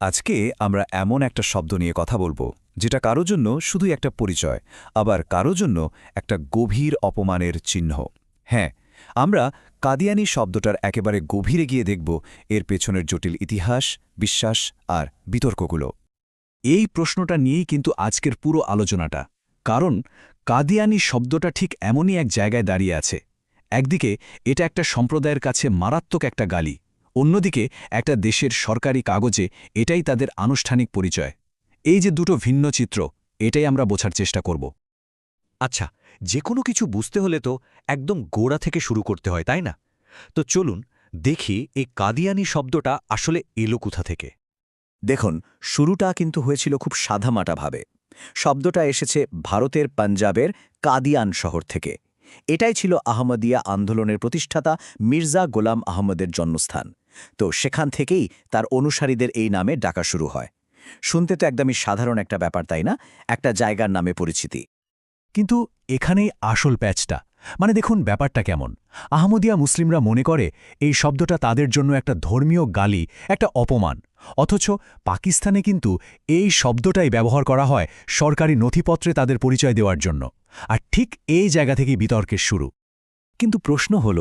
আজকে আমরা এমন একটা শব্দ নিয়ে কথা বলব, যেটা কারও জন্য শুধু একটা পরিচয়, আবার কারও জন্য একটা গভীর অপমানের চিহ্ন। হ্যাঁ আমরা কাদিয়ানি শব্দটার একেবারে গভীরে গিয়ে দেখব এর পেছনের জটিল ইতিহাস, বিশ্বাস আর বিতর্কগুলো। এই প্রশ্নটা নিয়েই কিন্তু আজকের পুরো আলোচনাটা। কারণ কাদিয়ানি শব্দটা ঠিক এমনই এক জায়গায় দাঁড়িয়ে আছে। একদিকে এটা একটা সম্প্রদায়ের কাছে মারাত্মক একটা গালি অন্যদিকে, একটা দেশের সরকারি কাগজে এটাই তাদের আনুষ্ঠানিক পরিচয়। এই যে দুটো ভিন্ন চিত্র, এটাই আমরা বোঝার চেষ্টা করব। আচ্ছা যে কোনো কিছু বুঝতে হলে তো একদম গোড়া থেকে শুরু করতে হয়, তাই না? তো চলুন দেখি এই কাদিয়ানি শব্দটা আসলে এলো কোথা থেকে। দেখুন, শুরুটা কিন্তু হয়েছিল খুব সাধামাটাভাবে শব্দটা এসেছে ভারতের পাঞ্জাবের কাদিয়ান শহর থেকে। এটাই ছিল আহমদিয়া আন্দোলনের প্রতিষ্ঠাতা মির্জা গোলাম আহমদের জন্মস্থান। তো সেখান থেকেই তার অনুসারীদের এই নামে ডাকা শুরু হয়। শুনতে তো একদমই সাধারণ একটা ব্যাপার, তাই না? একটা জায়গার নামে পরিচিতি। কিন্তু এখানেই আসল প্যাচটা। মানে দেখুন ব্যাপারটা কেমন। আহমদিয়া মুসলিমরা মনে করে এই শব্দটা তাদের জন্য একটা ধর্মীয় গালি, একটা অপমান। অথচ পাকিস্তানে কিন্তু এই শব্দটাই ব্যবহার করা হয় সরকারি নথিপত্রে তাদের পরিচয় দেওয়ার জন্য। আর ঠিক এই জায়গা থেকেই বিতর্কের শুরু। কিন্তু প্রশ্ন হল,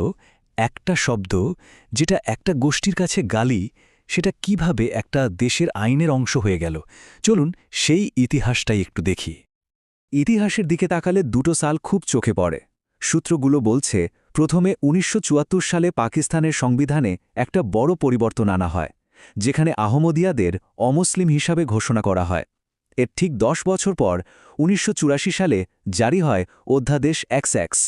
একটা শব্দ যেটা একটা গোষ্ঠীর কাছে গালি, সেটা কীভাবে একটা দেশের আইনের অংশ হয়ে গেল? চলুন সেই ইতিহাসটাই একটু দেখি। ইতিহাসের দিকে তাকালে দুটো সাল খুব চোখে পড়ে। সূত্রগুলো বলছে, প্রথমে ১৯৭৪ সালে পাকিস্তানের সংবিধানে একটা বড় পরিবর্তন আনা হয়, যেখানে আহমদিয়াদের অমুসলিম হিসাবে ঘোষণা করা হয়। এর ঠিক দশ বছর পর ১৯৮৪ সালে জারি হয় অধ্যাদেশ এক্স এক্স।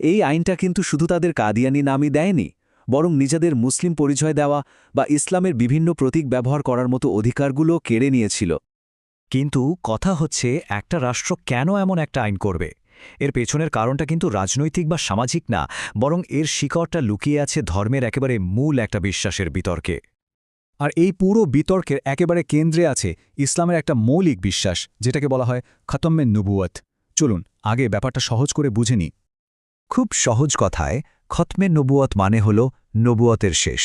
এই আইনটা কিন্তু শুধু তাদের কাদিয়ানি নামই দেয়নি, বরং নিজেদের মুসলিম পরিচয় দেওয়া বা ইসলামের বিভিন্ন প্রতীক ব্যবহার করার মতো অধিকারগুলো কেড়ে নিয়েছিল। কিন্তু কথা হচ্ছে, একটা রাষ্ট্র কেন এমন একটা আইন করবে? এর পেছনের কারণটা কিন্তু রাজনৈতিক বা সামাজিক না, বরং এর শিকড়টা লুকিয়ে আছে ধর্মের একেবারে মূল একটা বিশ্বাসের বিতর্কে। আর এই পুরো বিতর্কের একেবারে কেন্দ্রে আছে ইসলামের একটা মৌলিক বিশ্বাস, যেটাকে বলা হয় খতম্মে নবুয়ত চলুন, আগে ব্যাপারটা সহজ করে বুঝে নিই। খুব সহজ কথায়, খতমে নবুয়ত মানে হল নবুয়তের শেষ।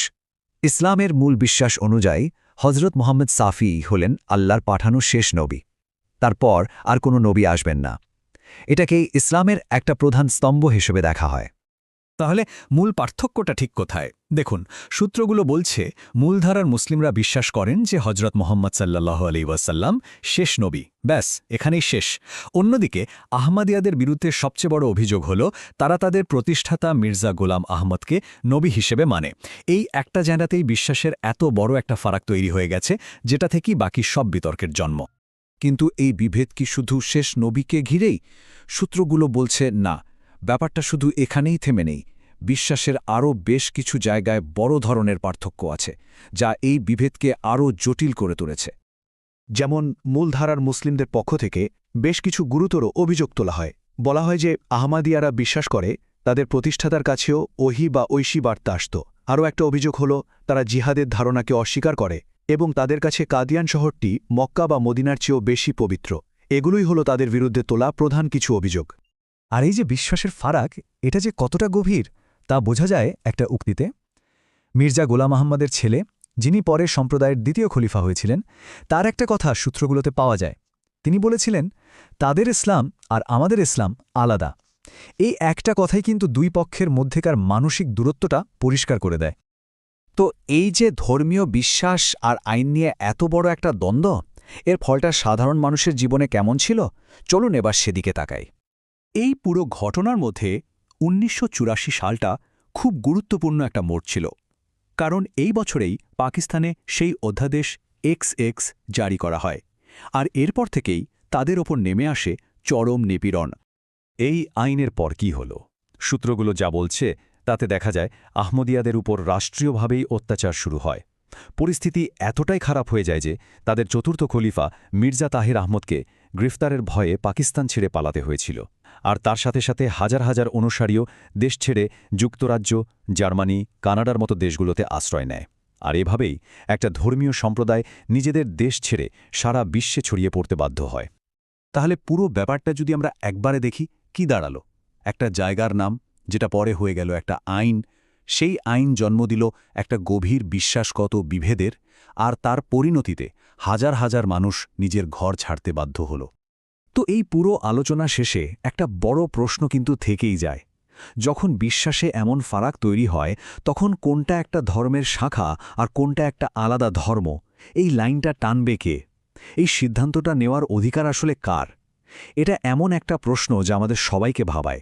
ইসলামের মূল বিশ্বাস অনুযায়ী হজরত মোহাম্মদ সাফি হলেন আল্লাহর পাঠানো শেষ নবী। তারপর আর কোনো নবী আসবেন না। এটাকেই ইসলামের একটা প্রধান স্তম্ভ হিসেবে দেখা হয়। তাহলে মূল পার্থক্যটা ঠিক কোথায়? দেখুন, সূত্রগুলো বলছে, মূলধারার মুসলিমরা বিশ্বাস করেন যে হজরত মোহাম্মদ সাল্লাহ আলী ওয়াসাল্লাম শেষ নবী। ব্যাস, এখানেই শেষ। অন্যদিকে, আহমাদিয়াদের বিরুদ্ধে সবচেয়ে বড় অভিযোগ হল, তারা তাদের প্রতিষ্ঠাতা মির্জা গোলাম আহমদকে নবী হিসেবে মানে। এই একটা জায়গাতেই বিশ্বাসের এত বড় একটা ফারাক তৈরি হয়ে গেছে, যেটা থেকেই বাকি সব বিতর্কের জন্ম। কিন্তু এই বিভেদ কি শুধু শেষ নবীকে ঘিরেই? সূত্রগুলো বলছে, না। ব্যাপারটা শুধু এখানেই থেমে নেই। বিশ্বাসের আরও বেশ কিছু জায়গায় বড় ধরনের পার্থক্য আছে, যা এই বিভেদকে আরও জটিল করে তুলেছে। যেমন মূলধারার মুসলিমদের পক্ষ থেকে বেশ কিছু গুরুতর অভিযোগ তোলা হয়। বলা হয় যে আহমাদিয়ারা বিশ্বাস করে, তাদের প্রতিষ্ঠাতার কাছেও ওহি বা ঐশী বার্তা আসত। আরও একটা অভিযোগ হল, তারা জিহাদের ধারণাকে অস্বীকার করে এবং তাদের কাছে কাদিয়ান শহরটি মক্কা বা মদিনার চেয়েও বেশি পবিত্র। এগুলোই হল তাদের বিরুদ্ধে তোলা প্রধান কিছু অভিযোগ। আর এই যে বিশ্বাসের ফারাক, এটা যে কতটা গভীর, তা বোঝা যায় একটা উক্তিতে। মির্জা গোলাম আহম্মদের ছেলে, যিনি পরে সম্প্রদায়ের দ্বিতীয় খলিফা হয়েছিলেন, তার একটা কথা সূত্রগুলোতে পাওয়া যায়। তিনি বলেছিলেন, তাদের ইসলাম আর আমাদের ইসলাম আলাদা। এই একটা কথাই কিন্তু দুই পক্ষের মধ্যেকার মানসিক দূরত্বটা পরিষ্কার করে দেয়। তো এই যে ধর্মীয় বিশ্বাস আর আইন নিয়ে এত বড় একটা দ্বন্দ্ব, এর ফলটা সাধারণ মানুষের জীবনে কেমন ছিল? চলুন এবার সেদিকে তাকাই। এই পুরো ঘটনার মধ্যে উনিশশো চুরাশি সালটা খুব গুরুত্বপূর্ণ একটা মোড় ছিল, কারণ এই বছরেই পাকিস্তানে সেই অধ্যাদেশ এক্স এক্স জারি করা হয় আর এরপর থেকেই তাদের ওপর নেমে আসে চরম নিপীড়ন। এই আইনের পর কি হল? সূত্রগুলো যা বলছে, তাতে দেখা যায় আহমদিয়াদের উপর রাষ্ট্রীয়ভাবেই অত্যাচার শুরু হয়। পরিস্থিতি এতটাই খারাপ হয়ে যায় যে তাদের চতুর্থ খলিফা মির্জা তাহির আহমদকে গ্রেফতারের ভয়ে পাকিস্তান ছেড়ে পালাতে হয়েছিল। আর তার সাথে সাথে হাজার হাজার অনুসারীও দেশ ছেড়ে যুক্তরাজ্য, জার্মানি, কানাডার মতো দেশগুলোতে আশ্রয় নেয়। আর এভাবেই একটা ধর্মীয় সম্প্রদায় নিজেদের দেশ ছেড়ে সারা বিশ্বে ছড়িয়ে পড়তে বাধ্য হয়। তাহলে পুরো ব্যাপারটা যদি আমরা একবারে দেখি, কি দাঁড়াল? একটা জায়গার নাম, যেটা পরে হয়ে গেল একটা আইন, সেই আইন জন্ম দিল একটা গভীর বিশ্বাসগত বিভেদের, আর তার পরিণতিতে হাজার হাজার মানুষ নিজের ঘর ছাড়তে বাধ্য হল। তো এই পুরো আলোচনা শেষে একটা বড় প্রশ্ন কিন্তু থেকেই যায়। যখন বিশ্বাসে এমন ফারাক তৈরি হয়, তখন কোনটা একটা ধর্মের শাখা আর কোনটা একটা আলাদা ধর্ম? এই লাইনটা টানবে কে? এই সিদ্ধান্তটা নেওয়ার অধিকার আসলে কার? এটা এমন একটা প্রশ্ন যা আমাদের সবাইকে ভাবায়।